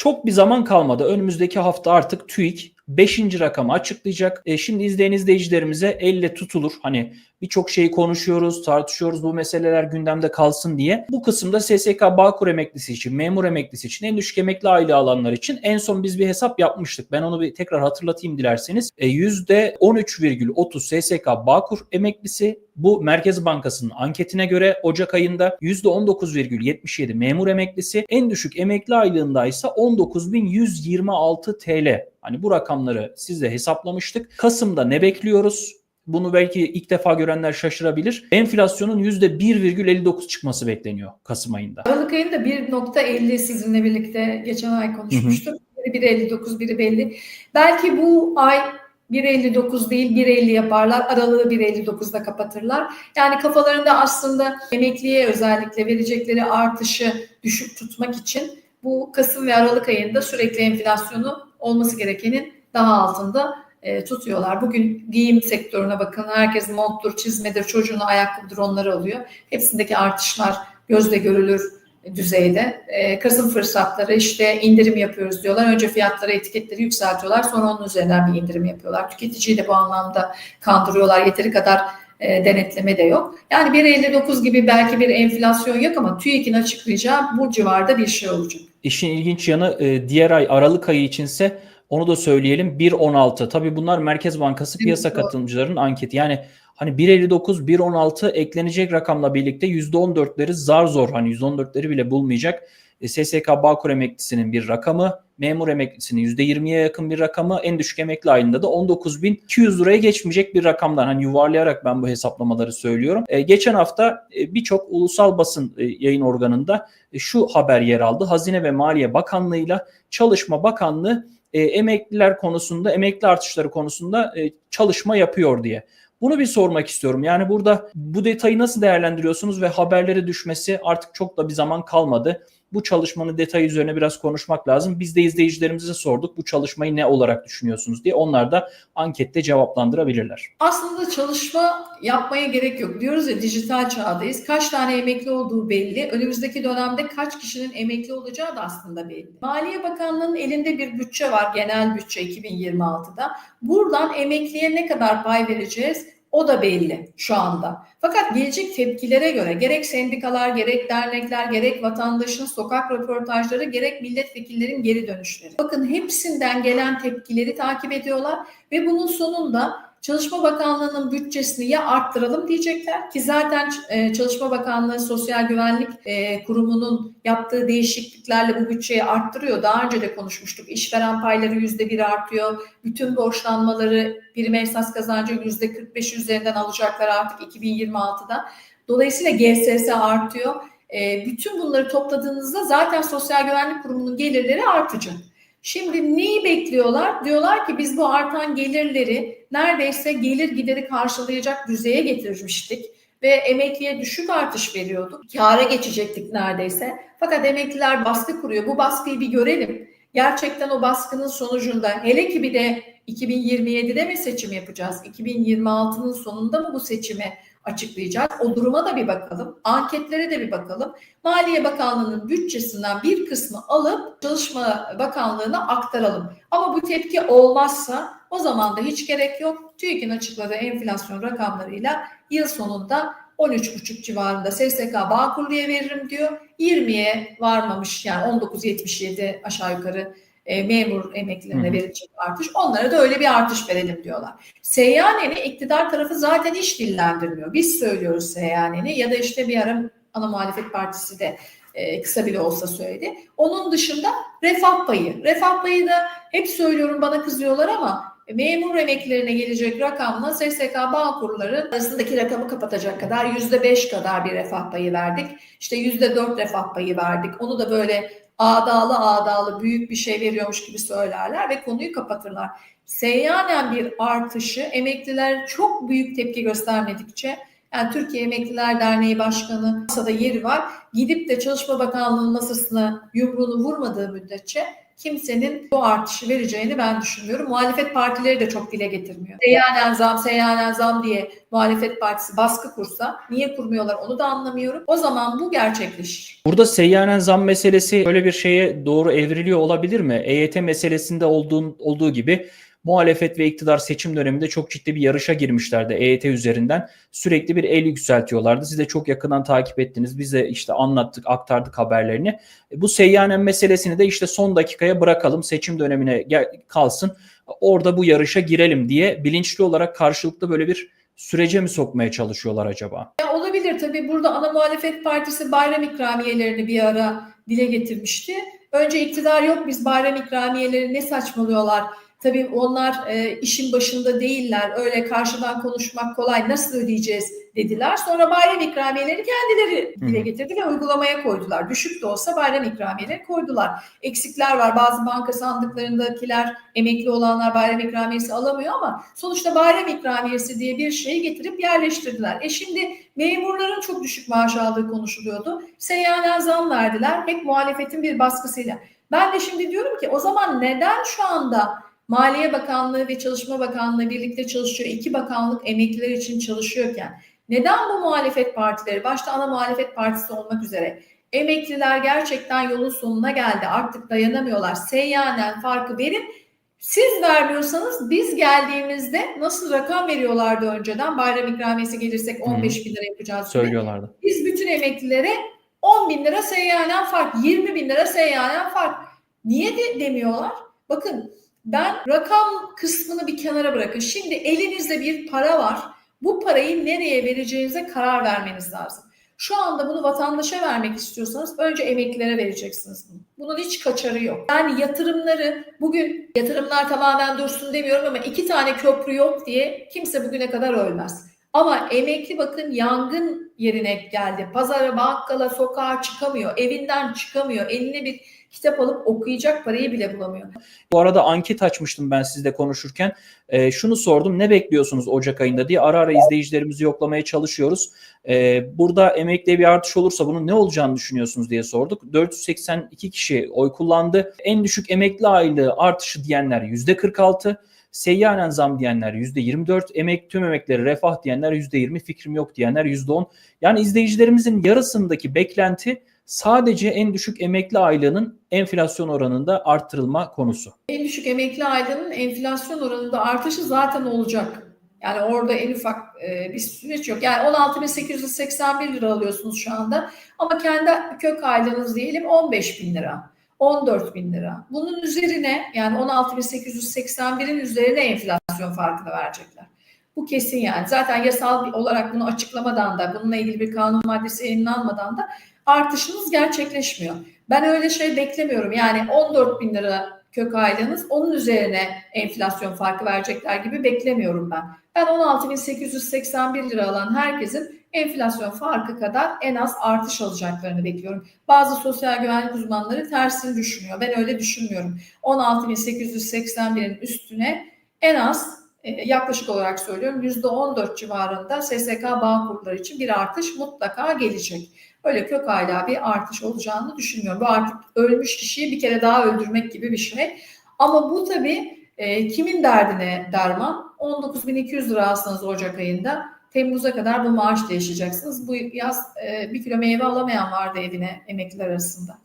Çok bir zaman kalmadı. Önümüzdeki hafta artık TÜİK 5. rakamı açıklayacak. E, şimdi izleyen izleyicilerimize elle tutulur. Hani birçok şeyi konuşuyoruz, tartışıyoruz bu meseleler gündemde kalsın diye. Bu kısımda SSK Bağkur emeklisi için, memur emeklisi için, en düşük emekli aile alanlar için en son biz bir hesap yapmıştık. Ben onu bir tekrar hatırlatayım dilerseniz. E, %13,30 SSK Bağkur emeklisi bu Merkez Bankası'nın anketine göre Ocak ayında %19,77 memur emeklisi, en düşük emekli aylığında ise 19.126 TL. Hani bu rakamları siz de hesaplamıştık. Kasım'da ne bekliyoruz? Bunu belki ilk defa görenler şaşırabilir. Enflasyonun %1,59 çıkması bekleniyor Kasım ayında. Aralık ayında 1.50 sizinle birlikte geçen ay konuşmuştuk. Biri 1.59 biri belli. Belki bu ay 1.59 değil 1.50 yaparlar. Aralığı 1.59'da kapatırlar. Yani kafalarında aslında emekliye özellikle verecekleri artışı düşük tutmak için bu Kasım ve Aralık ayında sürekli enflasyonu olması gerekenin daha altında e, tutuyorlar. Bugün giyim sektörüne bakın. Herkes monttur, çizmedir, çocuğuna ayakkabıdır onları alıyor. Hepsindeki artışlar gözle görülür düzeyde. E, Kasım fırsatları işte indirim yapıyoruz diyorlar. Önce fiyatları, etiketleri yükseltiyorlar. Sonra onun üzerinden bir indirim yapıyorlar. Tüketiciyi de bu anlamda kandırıyorlar. Yeteri kadar e, denetleme de yok. Yani 1.59 gibi belki bir enflasyon yok ama TÜİK'in açıklayacağı bu civarda bir şey olacak. İşin ilginç yanı e, diğer ay Aralık ayı içinse onu da söyleyelim 1.16. Tabii bunlar Merkez Bankası piyasa katılımcılarının anketi. Yani hani 1.59, 1.16 eklenecek rakamla birlikte %14'leri zar zor hani %14'leri bile bulmayacak. E, SSK Bağkur emeklisinin bir rakamı, memur emeklisinin %20'ye yakın bir rakamı, en düşük emekli ayında da 19.200 liraya geçmeyecek bir rakamdan. Hani yuvarlayarak ben bu hesaplamaları söylüyorum. E, geçen hafta e, birçok ulusal basın e, yayın organında e, şu haber yer aldı. Hazine ve Maliye Bakanlığı'yla Çalışma Bakanlığı e, emekliler konusunda, emekli artışları konusunda e, çalışma yapıyor diye. Bunu bir sormak istiyorum. Yani burada bu detayı nasıl değerlendiriyorsunuz ve haberlere düşmesi artık çok da bir zaman kalmadı. Bu çalışmanın detayı üzerine biraz konuşmak lazım. Biz de izleyicilerimize sorduk bu çalışmayı ne olarak düşünüyorsunuz diye. Onlar da ankette cevaplandırabilirler. Aslında çalışma yapmaya gerek yok. Diyoruz ya dijital çağdayız. Kaç tane emekli olduğu belli. Önümüzdeki dönemde kaç kişinin emekli olacağı da aslında belli. Maliye Bakanlığı'nın elinde bir bütçe var. Genel bütçe 2026'da. Buradan emekliye ne kadar pay vereceğiz? O da belli şu anda. Fakat gelecek tepkilere göre gerek sendikalar, gerek dernekler, gerek vatandaşın sokak röportajları, gerek milletvekillerin geri dönüşleri. Bakın hepsinden gelen tepkileri takip ediyorlar ve bunun sonunda Çalışma Bakanlığı'nın bütçesini ya arttıralım diyecekler ki zaten e, Çalışma Bakanlığı Sosyal Güvenlik e, Kurumu'nun yaptığı değişikliklerle bu bütçeyi arttırıyor. Daha önce de konuşmuştuk. İşveren payları yüzde bir artıyor. Bütün borçlanmaları prim esas kazancı yüzde 45 üzerinden alacaklar artık 2026'da. Dolayısıyla GSS artıyor. E, bütün bunları topladığınızda zaten Sosyal Güvenlik Kurumu'nun gelirleri artacak. Şimdi neyi bekliyorlar? Diyorlar ki biz bu artan gelirleri neredeyse gelir gideri karşılayacak düzeye getirmiştik ve emekliye düşük artış veriyorduk. Kâra geçecektik neredeyse. Fakat emekliler baskı kuruyor. Bu baskıyı bir görelim. Gerçekten o baskının sonucunda hele ki bir de 2027'de mi seçim yapacağız? 2026'nın sonunda mı bu seçimi açıklayacağız? O duruma da bir bakalım. Anketlere de bir bakalım. Maliye Bakanlığı'nın bütçesinden bir kısmı alıp Çalışma Bakanlığı'na aktaralım. Ama bu tepki olmazsa o zaman da hiç gerek yok. TÜİK'in açıkladığı enflasyon rakamlarıyla yıl sonunda 13,5 civarında SSK Bağkurlu'ya veririm diyor. 20'ye varmamış yani 19.77 aşağı yukarı e, memur emeklilerine verilecek artış. Onlara da öyle bir artış verelim diyorlar. Seyyaneni iktidar tarafı zaten hiç dillendirmiyor. Biz söylüyoruz Seyyaneni ya da işte bir ara ana muhalefet partisi de e, kısa bile olsa söyledi. Onun dışında refah payı. Refah payı da hep söylüyorum bana kızıyorlar ama memur emeklilerine gelecek rakamla SSK Bağkurların arasındaki rakamı kapatacak kadar yüzde beş kadar bir refah payı verdik. İşte yüzde dört refah payı verdik. Onu da böyle ağdalı ağdalı büyük bir şey veriyormuş gibi söylerler ve konuyu kapatırlar. Seyyanen bir artışı emekliler çok büyük tepki göstermedikçe Yani Türkiye Emekliler Derneği Başkanı masada yeri var. Gidip de Çalışma Bakanlığı'nın masasına yumruğunu vurmadığı müddetçe kimsenin bu artışı vereceğini ben düşünmüyorum. Muhalefet partileri de çok dile getirmiyor. Seyyanen zam, seyyanen zam diye muhalefet partisi baskı kursa niye kurmuyorlar onu da anlamıyorum. O zaman bu gerçekleşir. Burada seyyanen zam meselesi böyle bir şeye doğru evriliyor olabilir mi? EYT meselesinde olduğu, olduğu gibi muhalefet ve iktidar seçim döneminde çok ciddi bir yarışa girmişlerdi EYT üzerinden. Sürekli bir el yükseltiyorlardı. Siz de çok yakından takip ettiniz. Biz de işte anlattık, aktardık haberlerini. E, Bu seyyanen meselesini de işte son dakikaya bırakalım. Seçim dönemine kalsın. Orada bu yarışa girelim diye bilinçli olarak karşılıklı böyle bir sürece mi sokmaya çalışıyorlar acaba? Ya olabilir tabii burada ana muhalefet partisi bayram ikramiyelerini bir ara dile getirmişti. Önce iktidar yok biz bayram ikramiyeleri ne saçmalıyorlar. Tabii onlar e, işin başında değiller. Öyle karşıdan konuşmak kolay. Nasıl ödeyeceğiz dediler. Sonra bayram ikramiyeleri kendileri dile getirdi ve uygulamaya koydular. Düşük de olsa bayram ikramiyeleri koydular. Eksikler var. Bazı banka sandıklarındakiler emekli olanlar bayram ikramiyesi alamıyor ama sonuçta bayram ikramiyesi diye bir şeyi getirip yerleştirdiler. E şimdi memurların çok düşük maaş aldığı konuşuluyordu. Seyyanen zam verdiler. Hep muhalefetin bir baskısıyla. Ben de şimdi diyorum ki o zaman neden şu anda Maliye Bakanlığı ve Çalışma Bakanlığı birlikte çalışıyor. İki bakanlık emekliler için çalışıyorken neden bu muhalefet partileri başta ana muhalefet partisi olmak üzere emekliler gerçekten yolun sonuna geldi artık dayanamıyorlar. Seyyanen farkı verin. Siz vermiyorsanız biz geldiğimizde nasıl rakam veriyorlardı önceden bayram ikramiyesi gelirsek 15 bin lira yapacağız. gibi. Söylüyorlardı. Biz bütün emeklilere 10 bin lira seyyanen fark, 20 bin lira seyyanen fark. Niye de demiyorlar? Bakın ben rakam kısmını bir kenara bırakın. Şimdi elinizde bir para var. Bu parayı nereye vereceğinize karar vermeniz lazım. Şu anda bunu vatandaşa vermek istiyorsanız önce emeklilere vereceksiniz bunu. Bunun hiç kaçarı yok. Yani yatırımları bugün yatırımlar tamamen dursun demiyorum ama iki tane köprü yok diye kimse bugüne kadar ölmez. Ama emekli bakın yangın yerine geldi. Pazara, bakkala, sokağa çıkamıyor. Evinden çıkamıyor. Eline bir kitap alıp okuyacak parayı bile bulamıyor. Bu arada anket açmıştım ben sizle konuşurken. Ee, şunu sordum ne bekliyorsunuz Ocak ayında diye ara ara izleyicilerimizi yoklamaya çalışıyoruz. Ee, burada emekliye bir artış olursa bunun ne olacağını düşünüyorsunuz diye sorduk. 482 kişi oy kullandı. En düşük emekli aylığı artışı diyenler %46. Seyyanen zam diyenler %24, emek tüm emekleri refah diyenler %20, fikrim yok diyenler %10. Yani izleyicilerimizin yarısındaki beklenti sadece en düşük emekli aylığının enflasyon oranında arttırılma konusu. En düşük emekli aylığının enflasyon oranında artışı zaten olacak. Yani orada en ufak e, bir süreç yok. Yani 16.881 lira alıyorsunuz şu anda. Ama kendi kök aylığınız diyelim 15 bin lira. 14 bin lira. Bunun üzerine yani 16.881'in üzerine enflasyon farkını verecekler. Bu kesin yani. Zaten yasal olarak bunu açıklamadan da bununla ilgili bir kanun maddesi yayınlanmadan da artışınız gerçekleşmiyor. Ben öyle şey beklemiyorum. Yani 14 bin lira kök aylığınız onun üzerine enflasyon farkı verecekler gibi beklemiyorum ben. Ben 16.881 lira alan herkesin enflasyon farkı kadar en az artış alacaklarını bekliyorum. Bazı sosyal güvenlik uzmanları tersini düşünüyor. Ben öyle düşünmüyorum. 16.881'in üstüne en az yaklaşık olarak söylüyorum %14 civarında SSK bağ kurları için bir artış mutlaka gelecek. Öyle kök aylığa bir artış olacağını düşünmüyorum. Bu artık ölmüş kişiyi bir kere daha öldürmek gibi bir şey. Ama bu tabii e, kimin derdine derman? 19.200 lira alsanız Ocak ayında Temmuz'a kadar bu maaşla yaşayacaksınız. Bu yaz e, bir kilo meyve alamayan vardı evine emekliler arasında.